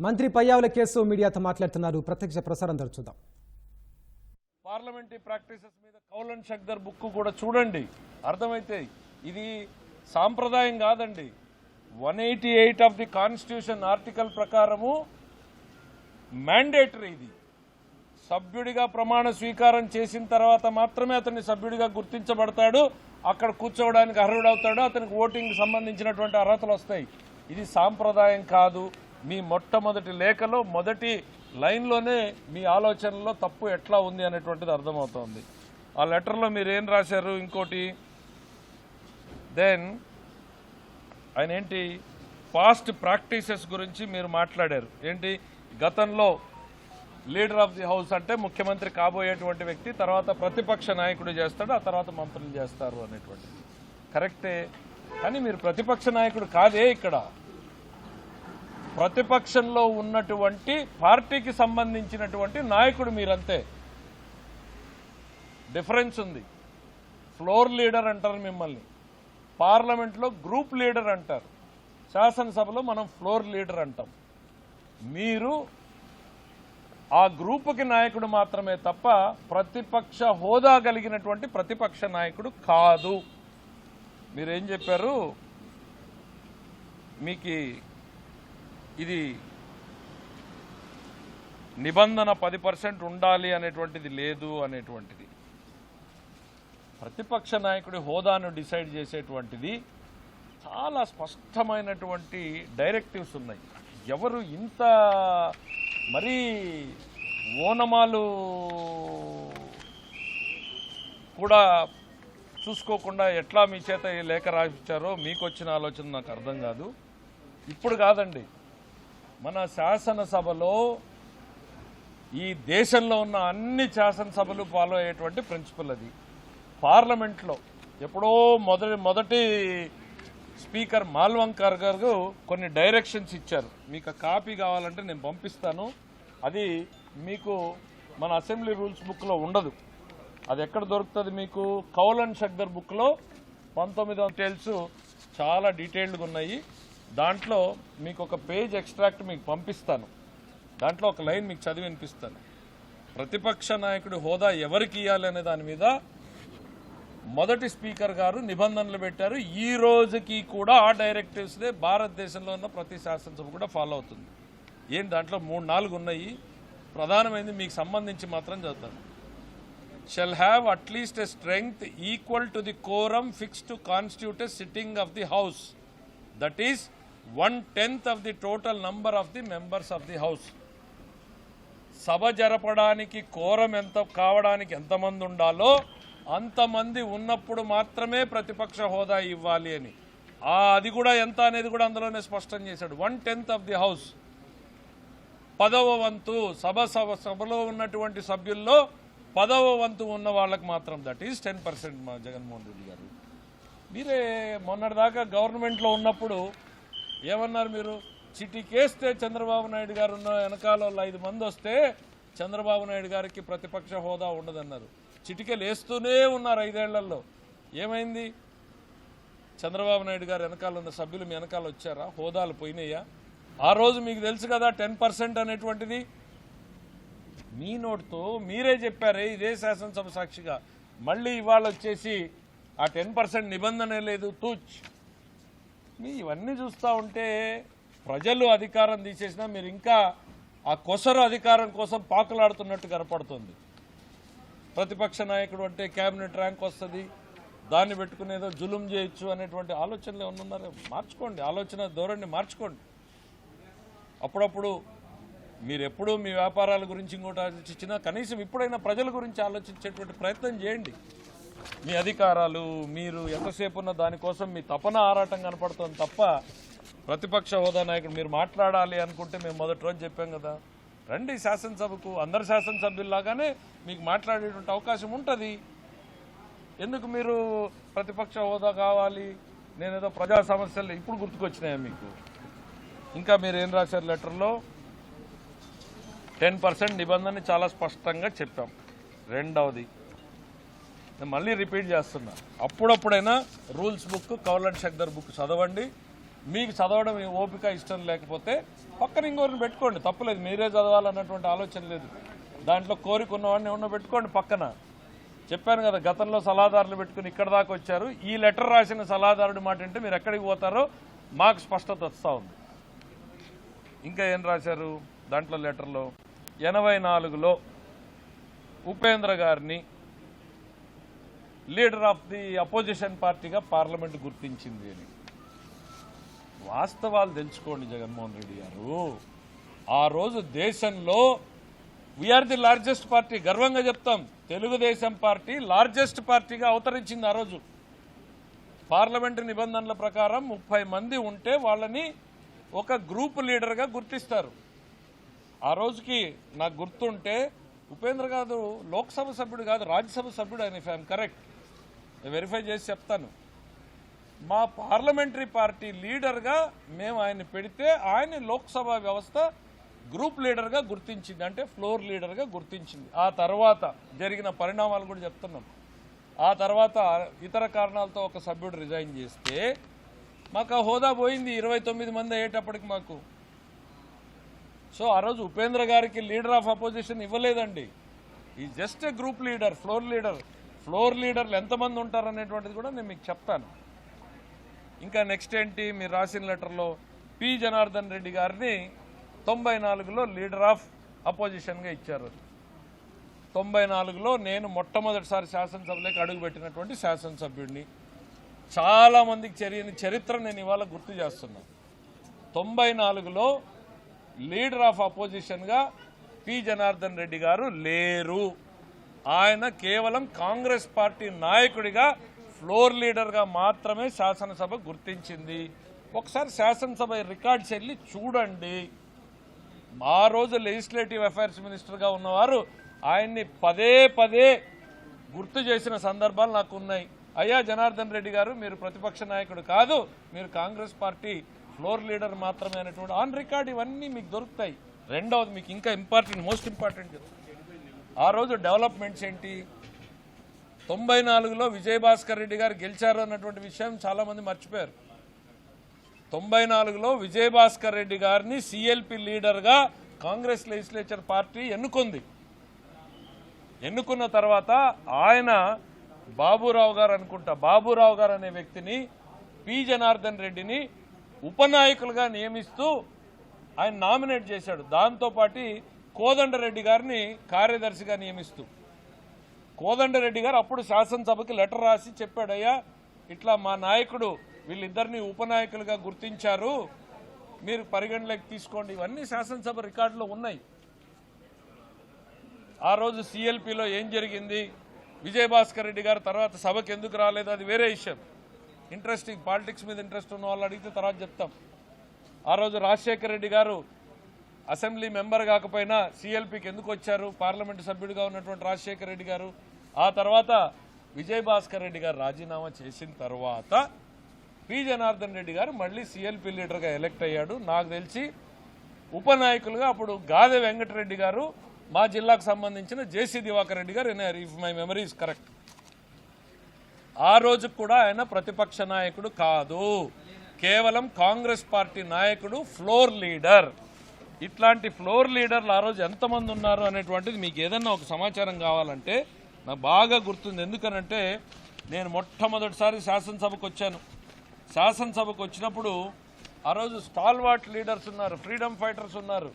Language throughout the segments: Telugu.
మంత్రి పయ్యావుల కేసు మీడియాతో మాట్లాడుతున్నారు. ప్రత్యక్ష ప్రసారం చూద్దాం. పార్లమెంటరీ ప్రాక్టీసెస్ మీద కౌలన్ షక్దర్ బుక్ కూడా చూడండి. అర్థమైతే ఇది సాంప్రదాయం కాదండి. One eighty eight of the constitution article ప్రకారము మ్యాండేటరీ ఇది. సభ్యుడిగా ప్రమాణ స్వీకారం చేసిన తర్వాత మాత్రమే అతన్ని సభ్యుడిగా గుర్తించబడతాడు. అక్కడ కూర్చోవడానికి అర్హుడవుతాడు. అతనికి ఓటింగ్ సంబంధించినటువంటి అర్హతలు వస్తాయి. ఇది సాంప్రదాయం కాదు. మీ మొట్టమొదటి లేఖలో మొదటి లైన్లోనే మీ ఆలోచనలో తప్పు ఎట్లా ఉంది అనేటువంటిది అర్థమవుతోంది. ఆ లెటర్లో మీరు ఏం రాశారు? ఇంకోటి దెన్ ఆయన ఏంటి? పాస్ట్ ప్రాక్టీసెస్ గురించి మీరు మాట్లాడారు. ఏంటి? గతంలో లీడర్ ఆఫ్ ది హౌస్ అంటే ముఖ్యమంత్రి కాబోయేటువంటి వ్యక్తి తర్వాత ప్రతిపక్ష నాయకుడు చేస్తాడు ఆ తర్వాత మంత్రులు చేస్తారు అనేటువంటిది. కరెక్టే? కానీ మీరు ప్రతిపక్ష నాయకుడు కాదే ఇక్కడ. ప్రతిపక్షంలో ఉన్నటువంటి పార్టీకి సంబంధించినటువంటి నాయకుడు మీరంతే. డిఫరెన్స్ ఉంది. ఫ్లోర్ లీడర్ అంటారు మిమ్మల్ని. పార్లమెంట్లో గ్రూప్ లీడర్ అంటారు. శాసనసభలో మనం ఫ్లోర్ లీడర్ అంటాం. మీరు ఆ గ్రూపుకి నాయకుడు మాత్రమే తప్ప ప్రతిపక్ష హోదా కలిగినటువంటి ప్రతిపక్ష నాయకుడు కాదు. మీరేం చెప్పారు? మీకు ఇది నిబంధన పది పర్సెంట్ ఉండాలి అనేటువంటిది లేదు అనేటువంటిది. ప్రతిపక్ష నాయకుడి హోదాను డిసైడ్ చేసేటువంటిది చాలా స్పష్టమైనటువంటి డైరెక్టివ్స్ ఉన్నాయి. ఎవరు ఇంత మరీ ఓనమాలు కూడా చూసుకోకుండా ఎట్లా మీ చేత ఈ లేఖ రాయించారో మీకు వచ్చిన ఆలోచన నాకు అర్థం కాదు. ఇప్పుడు కాదండి. మన శాసనసభలో ఈ దేశంలో ఉన్న అన్ని శాసనసభలు ఫాలో అయ్యేటువంటి ప్రిన్సిపల్ అది. పార్లమెంట్లో ఎప్పుడో మొదటి మొదటి స్పీకర్ మాల్వంకర్ గారు కొన్ని డైరెక్షన్స్ ఇచ్చారు. మీకు కాపీ కావాలంటే నేను పంపిస్తాను. అది మీకు మన అసెంబ్లీ రూల్స్ బుక్లో ఉండదు. అది ఎక్కడ దొరుకుతుంది మీకు? కౌలన్ షక్దర్ బుక్లో పంతొమ్మిది డీటెయిల్స్ చాలా డీటెయిల్డ్గా ఉన్నాయి. దాంట్లో మీకు ఒక పేజ్ ఎక్స్ట్రాక్ట్ మీకు పంపిస్తాను. దాంట్లో ఒక లైన్ మీకు చదివి వినిపిస్తాను. ప్రతిపక్ష నాయకుడి హోదా ఎవరికి ఇవ్వాలి అనే దాని మీద మొదటి స్పీకర్ గారు నిబంధనలు పెట్టారు. ఈ రోజుకి కూడా ఆ డైరెక్టివ్స్నే భారతదేశంలో ఉన్న ప్రతి శాసనసభ కూడా ఫాలో అవుతుంది. ఏం దాంట్లో మూడు నాలుగు ఉన్నాయి. ప్రధానమైనది మీకు సంబంధించి మాత్రం చదువుతాను. Shall have at least a strength equal to the quorum fix to constitute sitting of the house that is one tenth of the total number of the members of the house సభ జరపడానికి కోరం ఎంత కావడానికి ఎంతమంది ఉండాలో అంతమంది ఉన్నప్పుడు మాత్రమే ప్రతిపక్ష హోదా ఇవ్వాలి అని. అది కూడా ఎంత అనేది కూడా అందులోనే స్పష్టం చేశాడు. One tenth of the house పదవ వంతు సభ సభ సభలో ఉన్నటువంటి సభ్యుల్లో పదవ వంతు ఉన్న వాళ్ళకి మాత్రం దట్ ఈస్ టెన్ పర్సెంట్ మా జగన్మోహన్ రెడ్డి గారు. మీరే మొన్నటిదాకా గవర్నమెంట్లో ఉన్నప్పుడు ఏమన్నారు మీరు? చిటికేస్తే చంద్రబాబు నాయుడు గారు ఉన్న వెనకాల ఐదు మంది వస్తే చంద్రబాబు నాయుడు గారికి ప్రతిపక్ష హోదా ఉండదన్నారు. చిటికెలు వేస్తూనే ఉన్నారు ఐదేళ్ళలో. ఏమైంది? చంద్రబాబు నాయుడు గారు వెనకాల ఉన్న సభ్యులు మీ వెనకాల వచ్చారా? హోదాలు పోయినాయా? ఆ రోజు మీకు తెలుసు కదా టెన్ పర్సెంట్ అనేటువంటిది. మీ నోటితో మీరే చెప్పారే ఇదే శాసనసభ సాక్షిగా. మళ్ళీ ఇవాళ వచ్చేసి ఆ టెన్ పర్సెంట్ నిబంధన లేదు తూచ్. మీ ఇవన్నీ చూస్తూ ఉంటే ప్రజలు అధికారం తీసేసినా మీరు ఇంకా ఆ కొసరు అధికారం కోసం పాకులాడుతున్నట్టు కనపడుతుంది. ప్రతిపక్ష నాయకుడు అంటే క్యాబినెట్ ర్యాంక్ వస్తుంది దాన్ని పెట్టుకునేదో జులుం చేయొచ్చు అనేటువంటి ఆలోచనలు ఏమన్నా ఉన్నారో? మార్చుకోండి ఆలోచన ధోరణి మార్చుకోండి. అప్పుడప్పుడు మీరు ఎప్పుడూ మీ వ్యాపారాల గురించి ఇంకోటి ఆలోచించినా కనీసం ఇప్పుడైనా ప్రజల గురించి ఆలోచించేటువంటి ప్రయత్నం చేయండి. మీ అధికారాలు మీరు ఎంతసేపు ఉన్న దానికోసం మీ తపన ఆరాటం కనపడుతుంది తప్ప ప్రతిపక్ష హోదా నాయకుడు మీరు మాట్లాడాలి అనుకుంటే మేము మొదటి రోజు చెప్పాం కదా. రండి శాసనసభకు అందరు శాసనసభ్యుల్లాగానే మీకు మాట్లాడేటువంటి అవకాశం ఉంటుంది. ఎందుకు మీరు ప్రతిపక్ష హోదా కావాలి? నేనేదో ప్రజా సమస్యలు ఇప్పుడు గుర్తుకొచ్చినాయా మీకు? ఇంకా మీరు ఏం రాశారు లెటర్లో? టెన్ పర్సెంట్ నిబంధన చాలా స్పష్టంగా చెప్పాం. రెండవది నేను మళ్ళీ రిపీట్ చేస్తున్నా. అప్పుడప్పుడైనా rules book Kaul Shakdher book చదవండి. మీకు చదవడం ఓపిక ఇష్టం లేకపోతే పక్కన ఇంకోరిని పెట్టుకోండి. తప్పలేదు మీరే చదవాలన్నటువంటి ఆలోచన లేదు. దాంట్లో కోరిక ఉన్నవాడిని ఉన్న పెట్టుకోండి పక్కన. చెప్పాను కదా గతంలో సలహాదారులు పెట్టుకుని ఇక్కడ దాకా వచ్చారు. ఈ లెటర్ రాసిన సలహాదారుడి మాట అంటే మీరు ఎక్కడికి పోతారో మాకు స్పష్టత వస్తూ ఉంది. ఇంకా ఏం రాశారు దాంట్లో లెటర్లో? ఎనభై నాలుగులో ఉపేంద్ర గారిని లీడర్ ఆఫ్ ది అపోజిషన్ పార్టీగా పార్లమెంట్ గుర్తించింది అని. వాస్తవాలు తెలుసుకోండి జగన్మోహన్ రెడ్డి గారు. ఆ రోజు దేశంలో వీఆర్ ది లార్జెస్ట్ పార్టీ గర్వంగా చెప్తాం. తెలుగుదేశం పార్టీ లార్జెస్ట్ పార్టీగా అవతరించింది ఆ రోజు. పార్లమెంటు నిబంధనల ప్రకారం ముప్పై మంది ఉంటే వాళ్ళని ఒక గ్రూప్ లీడర్గా గుర్తిస్తారు. ఆ రోజుకి నాకు గుర్తుంటే ఉపేంద్ర గారు లోక్సభ సభ్యుడు కాదు రాజ్యసభ సభ్యుడు అని ఫ్యామ్ కరెక్ట్ వెరిఫై చేసి చెప్తాను. మా పార్లమెంటరీ పార్టీ లీడర్గా మేము ఆయన పెడితే ఆయన లోక్సభ వ్యవస్థ గ్రూప్ లీడర్గా గుర్తించింది. అంటే ఫ్లోర్ లీడర్గా గుర్తించింది. ఆ తర్వాత జరిగిన పరిణామాలు కూడా చెప్తున్నాం. ఆ తర్వాత ఇతర కారణాలతో ఒక సభ్యుడు రిజైన్ చేస్తే మాకు ఆ హోదా పోయింది ఇరవై తొమ్మిది మంది అయ్యేటప్పటికి మాకు. సో ఆ రోజు ఉపేంద్ర గారికి లీడర్ ఆఫ్ అపోజిషన్ ఇవ్వలేదండి. ఈ just a group leader floor leader floor లీడర్లు ఎంతమంది ఉంటారు అనేటువంటిది కూడా నేను మీకు చెప్తాను. ఇంకా నెక్స్ట్ ఏంటి? మీరు రాసిన లెటర్లో పి. జనార్దన్ రెడ్డి గారిని తొంభై నాలుగులో లీడర్ ఆఫ్ అపోజిషన్గా ఇచ్చారు. తొంభై నాలుగులో నేను మొట్టమొదటిసారి శాసనసభలోకి అడుగుపెట్టినటువంటి శాసనసభ్యుడిని. చాలామందికి మందికి చరిత్ర నేను ఇవాళ గుర్తు చేస్తున్నాను తొంభై నాలుగులో లీడర్ ఆఫ్ అపోజిషన్గా పి. జనార్దన్ రెడ్డి గారు లేరు. ఆయన కేవలం కాంగ్రెస్ పార్టీ నాయకుడిగా ఫ్లోర్ లీడర్గా మాత్రమే శాసనసభ గుర్తించింది. ఒకసారి శాసనసభ రికార్డ్స్ వెళ్ళి చూడండి. ఆ రోజు లెజిస్లేటివ్ అఫైర్స్ మినిస్టర్గా ఉన్నవారు ఆయన్ని పదే పదే గుర్తు చేసిన సందర్భాలు నాకు ఉన్నాయి అయ్యా జనార్దన్ రెడ్డి గారు మీరు ప్రతిపక్ష నాయకుడు కాదు మీరు కాంగ్రెస్ పార్టీ ఫ్లోర్ లీడర్ మాత్రమే అనేటువంటి ఆన్ రికార్డ్ ఇవన్నీ మీకు దొరుకుతాయి. రెండవది మీకు ఇంకా ఇంపార్టెంట్ మోస్ట్ ఇంపార్టెంట్ ఆ రోజు డెవలప్మెంట్స్ ఏంటి? తొంభై నాలుగులో విజయభాస్కర్ రెడ్డి గారు గెలిచారు అన్నటువంటి విషయం చాలామంది మర్చిపోయారు. తొంభై నాలుగులో విజయభాస్కర్ రెడ్డి గారిని సిఎల్పి లీడర్గా కాంగ్రెస్ లెజిస్లేచర్ పార్టీ ఎన్నుకుంది. ఎన్నుకున్న తర్వాత ఆయన బాబురావు గారు అనుకుంటా బాబురావు గారు అనే వ్యక్తిని పి జనార్దన్ రెడ్డిని ఉపనాయకులుగా నియమిస్తూ ఆయన నామినేట్ చేశాడు. దాంతోపాటు కోదండరెడ్డి గారిని కార్యదర్శిగా నియమిస్తూ. కోదండరెడ్డి గారు అప్పుడు శాసనసభకి లెటర్ రాసి చెప్పాడయ్యా ఇట్లా మా నాయకుడు వీళ్ళిద్దరిని ఉపనాయకులుగా గుర్తించారు మీరు పరిగణలోకి తీసుకోండి. ఇవన్నీ శాసనసభ రికార్డులో ఉన్నాయి. ఆ రోజు సిఎల్పిలో ఏం జరిగింది? విజయభాస్కర్ రెడ్డి గారు తర్వాత సభకి ఎందుకు రాలేదు? అది వేరే విషయం. ఇంట్రెస్టింగ్ పాలిటిక్స్ మీద ఇంట్రెస్ట్ ఉన్న వాళ్ళు అడిగితే తర్వాత చెప్తాం. ఆ రోజు రాజశేఖర్ రెడ్డి గారు అసెంబ్లీ మెంబర్ కాకపోయినా సిఎల్పికి ఎందుకు వచ్చారు? పార్లమెంటు సభ్యుడిగా ఉన్నటువంటి రాజశేఖర్ రెడ్డి గారు ఆ తర్వాత విజయభాస్కర్ రెడ్డి గారు రాజీనామా చేసిన తర్వాత పి. జనార్దన్ రెడ్డి గారు మళ్ళీ సిఎల్పి లీడర్గా ఎలక్ట్ అయ్యాడు. నాకు తెలిసి ఉపనాయకులుగా అప్పుడు గాదె వెంకటరెడ్డి గారు మా జిల్లాకు సంబంధించిన జేసీ దివాకర్ రెడ్డి గారు ఇఫ్ మై మెమరీస్ కరెక్ట్. ఆ రోజు కూడా ఆయన ప్రతిపక్ష నాయకుడు కాదు. కేవలం కాంగ్రెస్ పార్టీ నాయకుడు ఫ్లోర్ లీడర్. ఇట్లాంటి ఫ్లోర్ లీడర్లు ఆ రోజు ఎంతమంది ఉన్నారు అనేటువంటిది మీకు ఏదన్నా ఒక సమాచారం కావాలంటే నాకు బాగా గుర్తుంది. ఎందుకనంటే నేను మొట్టమొదటిసారి శాసనసభకు వచ్చాను. శాసనసభకు వచ్చినప్పుడు ఆ రోజు స్టాల్వాట్ లీడర్స్ ఉన్నారు ఫ్రీడమ్ ఫైటర్స్ ఉన్నారు.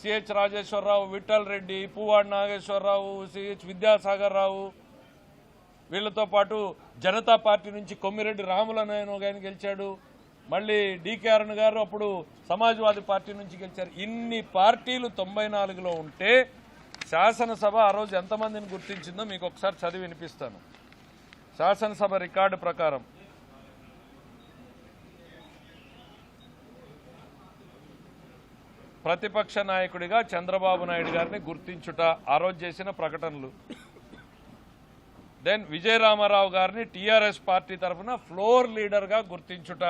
CH Rajeshwara Rao Vittal Reddy Puvvada Nageswara Rao CH Vidyasagar Rao. వీళ్ళతో పాటు జనతా పార్టీ నుంచి కొమ్మిరెడ్డి రాములనాయన ఒక ఆయన గెలిచాడు. మళ్ళీ డీకే అరుణ్ గారు అప్పుడు సమాజ్వాదీ పార్టీ నుంచి గెలిచారు. ఇన్ని పార్టీలు తొంభై నాలుగులో ఉంటే శాసనసభ ఆ రోజు ఎంతమందిని గుర్తించిందో మీకు ఒకసారి చదివి వినిపిస్తాను. శాసనసభ రికార్డు ప్రకారం ప్రతిపక్ష నాయకుడిగా చంద్రబాబు నాయుడు గారిని గుర్తించుట ఆ రోజు చేసిన ప్రకటనలు. దెన్ విజయరామారావు గారిని టీఆర్ఎస్ పార్టీ తరఫున ఫ్లోర్ లీడర్గా గుర్తించుట.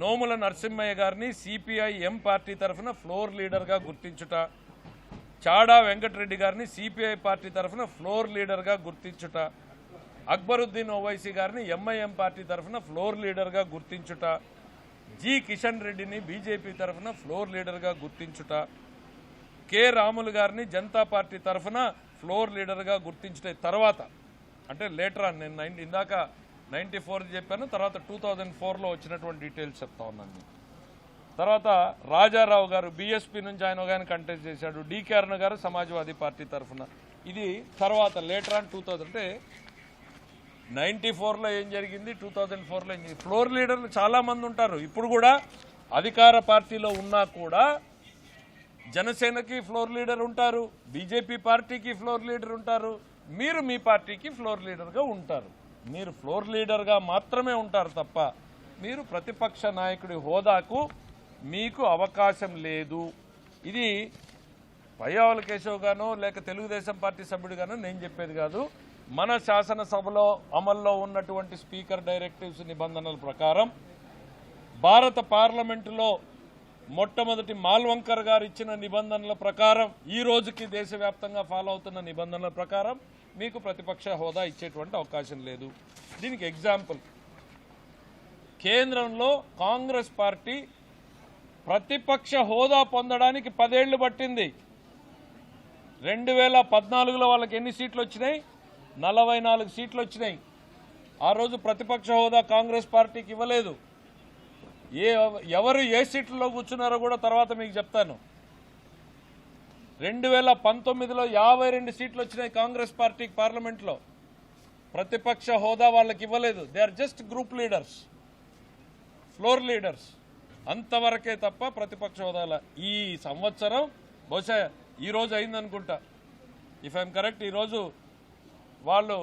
నోముల నరసింహయ్య గారిని సిపిఐ ఎం పార్టీ తరఫున ఫ్లోర్ లీడర్గా గుర్తించుట. చాడా వెంకటరెడ్డి గారిని సిపిఐ పార్టీ తరఫున ఫ్లోర్ లీడర్గా గుర్తించుట. అక్బరుద్దీన్ ఓవైసీ గారిని ఎంఐఎం పార్టీ తరఫున ఫ్లోర్ లీడర్గా గుర్తించుట. జి కిషన్ రెడ్డిని బీజేపీ తరఫున ఫ్లోర్ లీడర్గా గుర్తించుట. కె రాములు గారిని జనతా పార్టీ తరఫున ఫ్లోర్ లీడర్గా గుర్తించుట. తర్వాత అంటే లేటర్ ఆన్ నేను నైన్ ఇందాక నైంటీ ఫోర్ చెప్పాను తర్వాత టూ థౌజండ్ ఫోర్లో వచ్చినటువంటి డీటెయిల్స్ చెప్తా ఉన్నాను మీకు. తర్వాత రాజారావు గారు బీఎస్పీ నుంచి ఆయన ఒక ఆయన కంటెస్ట్ చేశాడు డీకే అరుణ గారు సమాజ్వాదీ పార్టీ తరఫున. ఇది తర్వాత లేటర్ ఆన్ టూ థౌజండ్ అంటే నైంటీ ఫోర్లో ఏం జరిగింది టూ థౌజండ్ ఫోర్లో ఏం జరిగింది? ఫ్లోర్ లీడర్లు చాలామంది ఉంటారు. ఇప్పుడు కూడా అధికార పార్టీలో ఉన్నా కూడా జనసేనకి ఫ్లోర్ లీడర్ ఉంటారు బీజేపీ పార్టీకి ఫ్లోర్ లీడర్ ఉంటారు మీరు మీ పార్టీకి ఫ్లోర్ లీడర్గా ఉంటారు. మీరు ఫ్లోర్ లీడర్గా మాత్రమే ఉంటారు తప్ప మీరు ప్రతిపక్ష నాయకుడి హోదాకు మీకు అవకాశం లేదు. ఇది పయ్యావల కేశవ్ గానో లేక తెలుగుదేశం పార్టీ సభ్యుడిగానో నేను చెప్పేది కాదు. మన శాసనసభలో అమల్లో ఉన్నటువంటి స్పీకర్ డైరెక్టివ్స్ నిబంధనల ప్రకారం భారత పార్లమెంటులో మొట్టమొదటి మాల్వంకర్ గారు ఇచ్చిన నిబంధనల ప్రకారం ఈ రోజుకి దేశవ్యాప్తంగా ఫాలో అవుతున్న నిబంధనల ప్రకారం మీకు ప్రతిపక్ష హోదా ఇచ్చేటువంటి అవకాశం లేదు. దీనికి ఎగ్జాంపుల్. కేంద్రంలో కాంగ్రెస్ పార్టీ ప్రతిపక్ష హోదా పొందడానికి పదేళ్ళు పట్టింది. రెండు వేల పద్నాలుగులో వాళ్ళకి ఎన్ని సీట్లు వచ్చినాయి? నలభై నాలుగు సీట్లు వచ్చినాయి. ఆ రోజు ప్రతిపక్ష హోదా కాంగ్రెస్ పార్టీకి ఇవ్వలేదు. ఏ ఎవరు ఏ సీట్లలో కూర్చున్నారో కూడా తర్వాత మీకు చెప్తాను. రెండు వేల పంతొమ్మిదిలో యాభై రెండు సీట్లు వచ్చినాయి కాంగ్రెస్ పార్టీకి పార్లమెంట్లో. ప్రతిపక్ష హోదా వాళ్ళకి ఇవ్వలేదు they are just group leaders floor leaders అంతవరకే తప్ప ప్రతిపక్ష హోదాల ఈ సంవత్సరం బహుశా ఈ రోజు అయిందనుకుంటా. ఇఫ్ ఐఎమ్ కరెక్ట్ ఈరోజు వాళ్ళు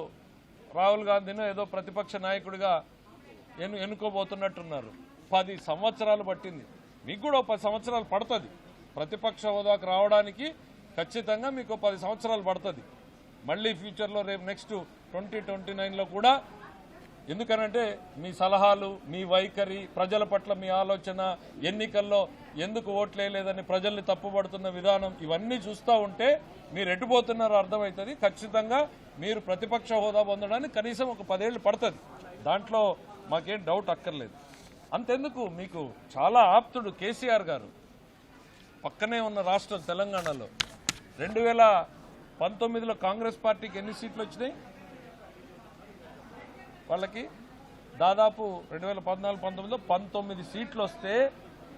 రాహుల్ గాంధీని ఏదో ప్రతిపక్ష నాయకుడిగా ఎను ఎన్నుకోబోతున్నట్టున్నారు. పది సంవత్సరాలు పట్టింది. మీకు కూడా పది సంవత్సరాలు పడుతుంది. ప్రతిపక్ష హోదాకు రావడానికి ఖచ్చితంగా మీకు పది సంవత్సరాలు పడుతుంది. మళ్ళీ ఫ్యూచర్లో రేపు నెక్స్ట్ ట్వంటీ ట్వంటీ నైన్లో కూడా ఎందుకనంటే మీ సలహాలు మీ వైఖరి ప్రజల పట్ల మీ ఆలోచన ఎన్నికల్లో ఎందుకు ఓట్లేయలేదని ప్రజల్ని తప్పుపడుతున్న విధానం ఇవన్నీ చూస్తూ ఉంటే మీరు ఎటుపోతున్నారో అర్థమవుతుంది. ఖచ్చితంగా మీరు ప్రతిపక్ష హోదా పొందడానికి కనీసం ఒక పదేళ్ళు పడుతుంది. దాంట్లో మాకేం డౌట్ అక్కర్లేదు. అంతెందుకు? మీకు చాలా ఆప్తుడు కేసీఆర్ గారు. పక్కనే ఉన్న రాష్ట్రం తెలంగాణలో. రెండు వేల పంతొమ్మిదిలో కాంగ్రెస్ పార్టీకి ఎన్ని సీట్లు వచ్చినాయి? వాళ్ళకి దాదాపు రెండు వేల పద్నాలుగు పంతొమ్మిదిలో పంతొమ్మిది సీట్లు వస్తే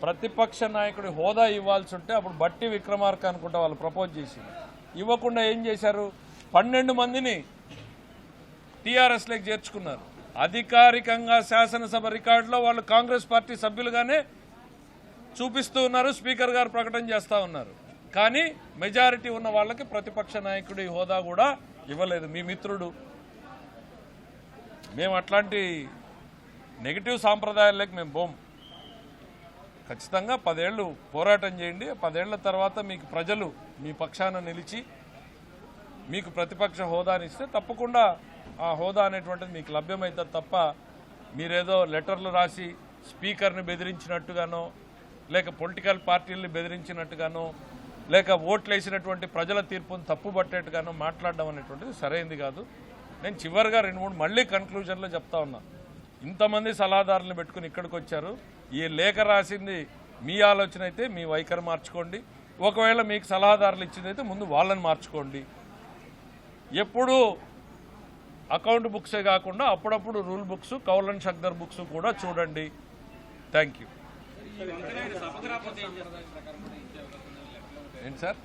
ప్రతిపక్ష నాయకుడి హోదా ఇవ్వాల్సి ఉంటే అప్పుడు బట్టి విక్రమార్క అనుకుంటా వాళ్ళు ప్రపోజ్ చేసింది. ఇవ్వకుండా ఏం చేశారు? పన్నెండు మందిని టీఆర్ఎస్లోకి చేర్చుకున్నారు. అధికారికంగా శాసనసభ రికార్డులో వాళ్ళు కాంగ్రెస్ పార్టీ సభ్యులుగానే చూపిస్తూ ఉన్నారు స్పీకర్ గారు ప్రకటన చేస్తూ ఉన్నారు. కానీ మెజారిటీ ఉన్న వాళ్ళకి ప్రతిపక్ష నాయకుడి హోదా కూడా ఇవ్వలేదు. మీ మిత్రుడు. మేము అట్లాంటి నెగిటివ్ సాంప్రదాయాలకి మేము బోం. ఖచ్చితంగా పదేళ్ళు పోరాటం చేయండి. పదేళ్ళ తర్వాత మీకు ప్రజలు మీ పక్షాన నిలిచి మీకు ప్రతిపక్ష హోదాని ఇస్తే తప్పకుండా ఆ హోదా అనేటువంటిది మీకు లభ్యమవుతుంది తప్ప మీరేదో లెటర్లు రాసి స్పీకర్ని బెదిరించినట్టుగానో లేక పొలిటికల్ పార్టీల్ని బెదిరించినట్టుగానో లేక ఓట్లు వేసినటువంటి ప్రజల తీర్పును తప్పుబట్టేట్టుగాను మాట్లాడడం అనేటువంటిది సరైంది కాదు. నేను చివరిగా రెండు మూడు మళ్ళీ కన్క్లూజన్లో చెప్తా ఉన్నా. ఇంతమంది సలహాదారులను పెట్టుకుని ఇక్కడికి వచ్చారు. ఈ లేఖ రాసింది మీ ఆలోచన అయితే మీ వైఖరి మార్చుకోండి. ఒకవేళ మీకు సలహాదారులు ఇచ్చిందైతే ముందు వాళ్ళని మార్చుకోండి. ఎప్పుడు అకౌంట్ బుక్సే కాకుండా అప్పుడప్పుడు rule books Kaul Shakdher books కూడా చూడండి. Thank you. ఏంటి సార్?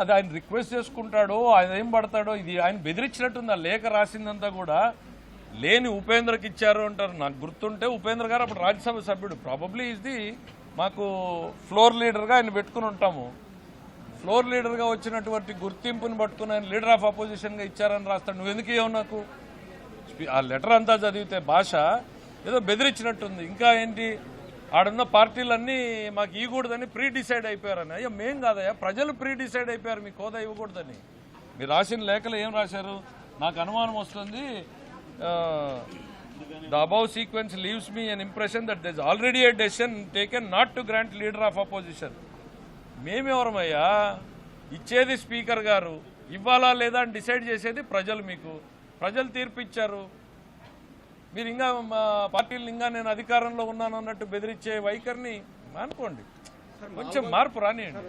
అది ఆయన రిక్వెస్ట్ చేసుకుంటాడో ఆయన ఏం పడతాడో ఇది ఆయన బెదిరించినట్టుంది. ఆ లేఖ రాసిందంతా కూడా లేని ఉపేంద్రకి ఇచ్చారు అంటారు. నాకు గుర్తుంటే ఉపేంద్ర గారు అప్పుడు రాజ్యసభ సభ్యుడు. ప్రాబబ్లీ ఇది మాకు ఫ్లోర్ లీడర్గా ఆయన పెట్టుకుని ఉంటాము. ఫ్లోర్ లీడర్గా వచ్చినటువంటి గుర్తింపుని పట్టుకుని ఆయన లీడర్ ఆఫ్ అపోజిషన్గా ఇచ్చారని రాస్తాడు. నువ్వు ఎందుకు ఇవ్వవు నాకు? ఆ లెటర్ అంతా చదివితే భాష ఏదో బెదిరించినట్టుంది ఇంకా ఏంటి? ఆడున్న పార్టీలన్నీ మాకు ఇవ్వకూడదని ప్రీ డిసైడ్ అయిపోయారని. అయ్యా మేం కాదయ్యా ప్రజలు ప్రీ డిసైడ్ అయిపోయారు మీకు హోదా ఇవ్వకూడదని. మీరు రాసిన లేఖలు ఏం రాశారు? నాకు అనుమానం వస్తుంది. The above sequence leaves me an impression that this already a decision taken not to grant leader of opposition మేమెవరమయ్యా? ఇచ్చేది స్పీకర్ గారు. ఇవ్వాలా లేదా అని డిసైడ్ చేసేది ప్రజలు మీకు. ప్రజలు తీర్పు ఇచ్చారు మీరు ఇంకా పార్టీలు ఇంకా నేను అధికారంలో ఉన్నాను అన్నట్టు బెదిరించే వైఖరిని మానుకోండి. కొంచెం మార్పు రానియండి.